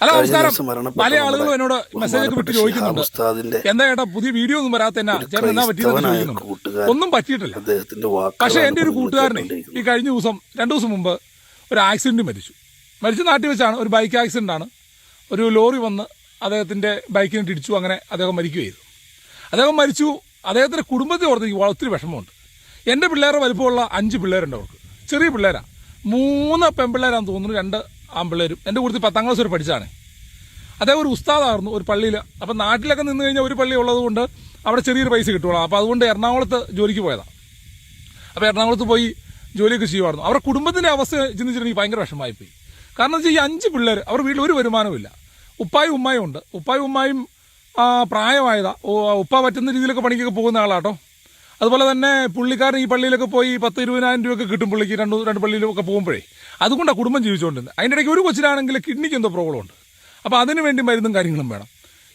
Hello നമസ്കാരം. പല ആളുകളും എന്നോട് മെസ്സേജ് ഒക്കെ വിട്ട് ചോദിക്കുന്നുണ്ട്. എന്താ ചേട്ടാ പുതിയ വീഡിയോ ഒന്നും വരാത്ത ചേട്ടൻ എന്നാ ഒന്നും പറ്റിയിട്ടില്ല. പക്ഷെ എന്റെ ഒരു കൂട്ടുകാരനെ ഈ കഴിഞ്ഞ ദിവസം രണ്ടു ദിവസം മുമ്പ് ഒരു ആക്സിഡന്റ് മരിച്ചു. മരിച്ചു നാട്ടിൽ വെച്ചാണ് ഒരു ബൈക്ക് ആക്സിഡന്റ് ആണ്. ഒരു ലോറി വന്ന് അദ്ദേഹത്തിന്റെ ബൈക്കിനെ ഇടിച്ചു അങ്ങനെ അദ്ദേഹം മരിക്കുകയായിരുന്നു. ചെയ്തു അദ്ദേഹം മരിച്ചു. അദ്ദേഹത്തിന്റെ കുടുംബത്തെ ഓർത്ത് ഒത്തിരി വിഷമമുണ്ട്. എന്റെ പിള്ളേരെ വലുപ്പമുള്ള അഞ്ച് പിള്ളേരുണ്ട് അവർക്ക്. ചെറിയ പിള്ളേരാണ് മൂന്ന് പെൺപിള്ളേരാന്ന് തോന്നുന്നു. രണ്ട് ആൺപിള്ളേരും എന്റെ കൂടുതൽ പത്താം ക്ലാസ് വരെ പഠിച്ചാണ് അദ്ദേഹം ഒരു ഉസ്താദായിരുന്നു ഒരു പള്ളിയിൽ അപ്പം നാട്ടിലൊക്കെ നിന്ന് കഴിഞ്ഞാൽ ഒരു പള്ളി ഉള്ളതുകൊണ്ട് അവിടെ ചെറിയൊരു പൈസ കിട്ടുകയുള്ളൂ അപ്പോൾ അതുകൊണ്ട് എറണാകുളത്ത് ജോലിക്ക് പോയതാണ് അപ്പോൾ എറണാകുളത്ത് പോയി ജോലിയൊക്കെ ചെയ്യുമായിരുന്നു അവരുടെ കുടുംബത്തിന്റെ അവസ്ഥ ചിന്തിച്ചിട്ടുണ്ടെങ്കിൽ ഭയങ്കര വിഷമമായിപ്പോയി. കാരണം എന്ന് വെച്ചാൽ ഈ അഞ്ച് പിള്ളേർ അവർ വീട്ടിൽ ഒരു വരുമാനവുമില്ല ഉപ്പായും ഉമ്മായും ഉണ്ട്. ഉപ്പായും ഉമ്മായും പ്രായമായതാ. ഉപ്പ പറ്റുന്ന രീതിയിലൊക്കെ പണിക്കൊക്കെ പോകുന്ന ആളാട്ടോ. അതുപോലെ തന്നെ പുള്ളിക്കാരൻ ഈ പള്ളിയിലൊക്കെ പോയി പത്ത് ഇരുപതിനായിരം രൂപയൊക്കെ കിട്ടും പുള്ളിക്ക്. രണ്ട് രണ്ട് പള്ളിയിലൊക്കെ പോകുമ്പോഴേ. അതുകൊണ്ടാണ് കുടുംബം ജീവിച്ചുകൊണ്ടിരുന്നത്. അതിന്റെ ഇടയ്ക്ക് ഒരു കൊച്ചിനാണെങ്കിൽ കിഡ്നിക്ക് എന്തോ പ്രോബ്ലം ഉണ്ട്. അപ്പോൾ അതിന് വേണ്ടി മരുന്നും കാര്യങ്ങളും വേണം.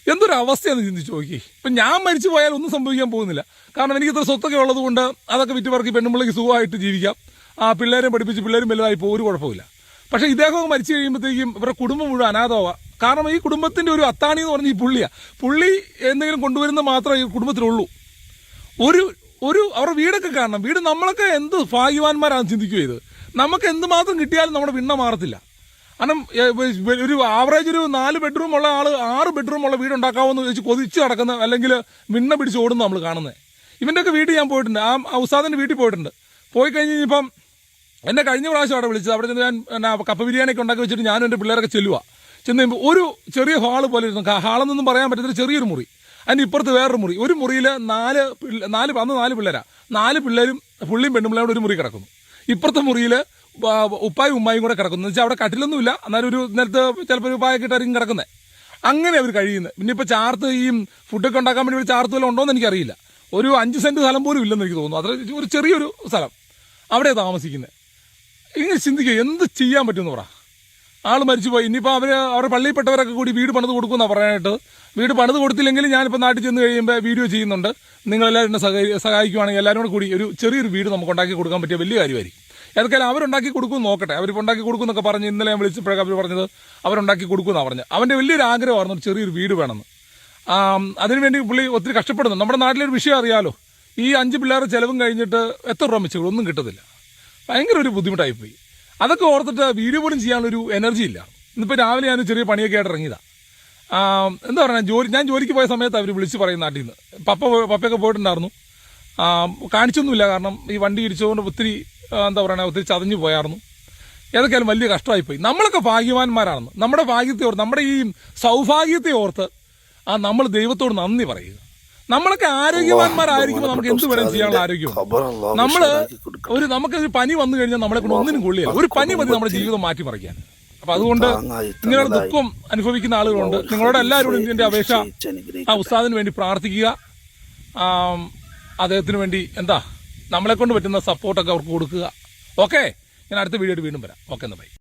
എന്തൊരു അവസ്ഥയാണെന്ന് ചിന്തിച്ച് നോക്കി ഇപ്പം ഞാൻ മരിച്ചു പോയാൽ ഒന്നും സംഭവിക്കാൻ പോകുന്നില്ല. കാരണം എനിക്ക് ഇത്ര സ്വത്തൊക്കെ ഉള്ളതുകൊണ്ട് അതൊക്കെ വിറ്റ് പറക്കി പെണ്ണുമ്പിള്ളിക്ക് സുഖമായിട്ട് ജീവിക്കാം. ആ പിള്ളേരെ പഠിപ്പിച്ച് പിള്ളേരും വലുതായി ഇപ്പോൾ ഒരു കുഴപ്പമില്ല. പക്ഷേ ഇദ്ദേഹം മരിച്ചു കഴിയുമ്പോഴത്തേക്കും ഇവരുടെ കുടുംബം മുഴുവൻ അനാഥമാവാം. കാരണം ഈ കുടുംബത്തിന്റെ ഒരു അത്താണി എന്ന് പറഞ്ഞ ഈ പുള്ളിയാണ് പുള്ളി എന്തെങ്കിലും കൊണ്ടുവരുന്ന മാത്രമേ ഈ കുടുംബത്തിലുള്ളൂ. ഒരു ഒരു അവരുടെ വീടൊക്കെ കാണണം. വീട് നമ്മളൊക്കെ എന്ത് ഭാഗ്യവാന്മാരാണ് ചിന്തിക്കുക ഇത്. നമുക്ക് എന്ത് മാത്രം കിട്ടിയാലും നമ്മുടെ വിണ്ണ മാറത്തില്ല. കാരണം ഒരു ആവറേജ് ഒരു നാല് ബെഡ്റൂം ഉള്ള ആൾ ആറ് ബെഡ്റൂം ഉള്ള വീട് ഉണ്ടാക്കാമെന്ന് വെച്ച് കൊതിച്ച് നടക്കുന്ന അല്ലെങ്കിൽ വിണ്ണ പിടിച്ച് ഓടുന്ന നമ്മൾ കാണുന്നത് ഇവന്റെയൊക്കെ വീട്ടിൽ ഞാൻ പോയിട്ടുണ്ട്. ആ ഉസാദിന്റെ വീട്ടിൽ പോയിട്ടുണ്ട്. പോയി കഴിഞ്ഞ് ഇപ്പം എന്നെ കഴിഞ്ഞ പ്രാവശ്യം അവിടെ വിളിച്ചത്. അവിടെ ചെന്ന് ഞാൻ കപ്പ ബിരിയാണിയൊക്കെ ഉണ്ടാക്കി വെച്ചിട്ട് ഞാനും എന്റെ പിള്ളേരൊക്കെ ചെല്ലുക ചെന്ന് ഒരു ചെറിയ ഹാൾ പോലെ ഇരുന്നു. ഹാളെന്നൊന്നും പറയാൻ പറ്റത്തില്ല. ചെറിയൊരു മുറി. അതിന് ഇപ്പുറത്ത് വേറൊരു മുറി. ഒരു മുറിയിൽ നാല് നാല് അന്ന് നാല് പിള്ളേരാ. നാല് പിള്ളേരും പുള്ളിയും പെണ്ണും കൂടെ ഒരു മുറി കിടക്കുന്നു. ഇപ്പുറത്തെ മുറിയിൽ ഉപ്പായും ഉമ്മായും കൂടെ കിടക്കുന്നു. എന്ന് വെച്ചാൽ അവിടെ കട്ടിലൊന്നുമില്ല. എന്നാലും ഒരു നേരത്ത് ചിലപ്പോൾ ഒരു പായൊക്കെ ഇട്ടായിരിക്കും കിടക്കുന്നത് അങ്ങനെ അവർ കഴിയുന്നത് പിന്നെ ഇപ്പോൾ ചാർത്ത് ഈ ഫുഡൊക്കെ ഉണ്ടാക്കാൻ വേണ്ടി ചാർത്ത് വല്ലതും ഉണ്ടോയെന്ന് എനിക്കറിയില്ല. ഒരു അഞ്ച് സെന്റ് സ്ഥലം പോലും ഇല്ലെന്ന് എനിക്ക് തോന്നുന്നു. അത്ര ഒരു ചെറിയൊരു സ്ഥലം. അവിടെ താമസിക്കുന്നത് ഇങ്ങനെ ചിന്തിക്കുക എന്ത് ചെയ്യാൻ പറ്റുമെന്ന് പറ. ആൾ മരിച്ചുപോയി. ഇനിയിപ്പോൾ അവർ അവരുടെ പള്ളിയിൽപ്പെട്ടവരൊക്കെ കൂടി വീട് പണിത് കൊടുക്കുന്ന പറയാനായിട്ട്. വീട് പണിത് കൊടുത്തില്ലെങ്കിൽ ഞാനിപ്പോൾ നാട്ടിൽ ചെന്ന് കഴിയുമ്പോൾ വീഡിയോ ചെയ്യുന്നുണ്ട്. നിങ്ങളെല്ലാവരും എന്നെ സഹായി സഹായിക്കുവാണെങ്കിൽ എല്ലാവരും കൂടെ കൂടി ഒരു ചെറിയൊരു വീട് നമുക്ക് ഉണ്ടാക്കി കൊടുക്കാൻ പറ്റിയ വലിയ കാര്യമായിരിക്കും. ഏതൊക്കെയാലും അവരുണ്ടാക്കി കൊടുക്കും നോക്കട്ടെ. അവരിപ്പോൾ ഉണ്ടാക്കി കൊടുക്കുന്നൊക്കെ പറഞ്ഞ് ഇന്നലെ ഞാൻ വിളിച്ചപ്പോഴൊക്കെ അവർ പറഞ്ഞത് അവരുണ്ടാക്കി കൊടുക്കുമെന്നാണ് പറഞ്ഞത്. അവന്റെ വലിയൊരു ആഗ്രഹമായിരുന്നു ഒരു ചെറിയൊരു വീട് വേണമെന്ന്. അതിനുവേണ്ടി പുള്ളി ഒത്തിരി കഷ്ടപ്പെടുന്നു നമ്മുടെ നാട്ടിലൊരു വിഷയം അറിയാലോ. ഈ അഞ്ച് പിള്ളേരുടെ ചിലവും കഴിഞ്ഞിട്ട് എത്ര രൂപ വെച്ചു ഒന്നും കിട്ടത്തില്ല. ഭയങ്കര ഒരു ബുദ്ധിമുട്ടായിപ്പോയി. അതൊക്കെ ഓർത്തിട്ട് വീഡിയോ പോലും ചെയ്യാനുള്ളൊരു എനർജി ഇല്ല. ഇന്നിപ്പോൾ രാവിലെ ഞാൻ ചെറിയ പണിയൊക്കെ ആയിട്ട് ഇറങ്ങിയതാണ് എന്താ പറയുക ജോലി ഞാൻ ജോലിക്ക് പോയ സമയത്ത് അവർ വിളിച്ച് പറയും നാട്ടിൽ നിന്ന്. പപ്പ പപ്പയൊക്കെ പോയിട്ടുണ്ടായിരുന്നു. കാണിച്ചൊന്നുമില്ല കാരണം ഈ വണ്ടി ഇടിച്ചതുകൊണ്ട് ഒത്തിരി എന്താ പറയുക ഒത്തിരി ചതഞ്ഞു പോയായിരുന്നു. ഏതൊക്കെയാലും വലിയ കഷ്ടമായിപ്പോയി. നമ്മളൊക്കെ ഭാഗ്യവാന്മാരാണെന്ന്. നമ്മുടെ ഭാഗ്യത്തെ ഓർത്ത് നമ്മുടെ ഈ സൗഭാഗ്യത്തെ ഓർത്ത് ആ നമ്മൾ ദൈവത്തോട് നന്ദി പറയുക. നമ്മളൊക്കെ ആരോഗ്യവാന്മാരായിരിക്കുമ്പോൾ നമുക്ക് എന്ത് വേണം ചെയ്യാനുള്ള ആരോഗ്യം. നമ്മൾ ഒരു നമുക്ക് ഒരു പനി വന്നു കഴിഞ്ഞാൽ നമ്മളെ കൊണ്ട് ഒന്നിനും കൊള്ളില്ല. ഒരു പനി മതി നമ്മുടെ ജീവിതം മാറ്റിമറിക്കാൻ. അപ്പൊ അതുകൊണ്ട് ഇങ്ങനെയുള്ള ദുഃഖം അനുഭവിക്കുന്ന ആളുകളുണ്ട്. നിങ്ങളോട് എല്ലാവരോടും ഇതിന്റെ അപേക്ഷ ആ ഉസ്താദിന് വേണ്ടി പ്രാർത്ഥിക്കുക. അദ്ദേഹത്തിന് വേണ്ടി എന്താ? നമ്മളെ കൊണ്ട് പറ്റുന്ന സപ്പോർട്ടൊക്കെ അവർക്ക് കൊടുക്കുക. ഓക്കെ ഞാൻ അടുത്ത വീഡിയോ വീണ്ടും വരാം. ഓക്കെ എന്നാ ബൈ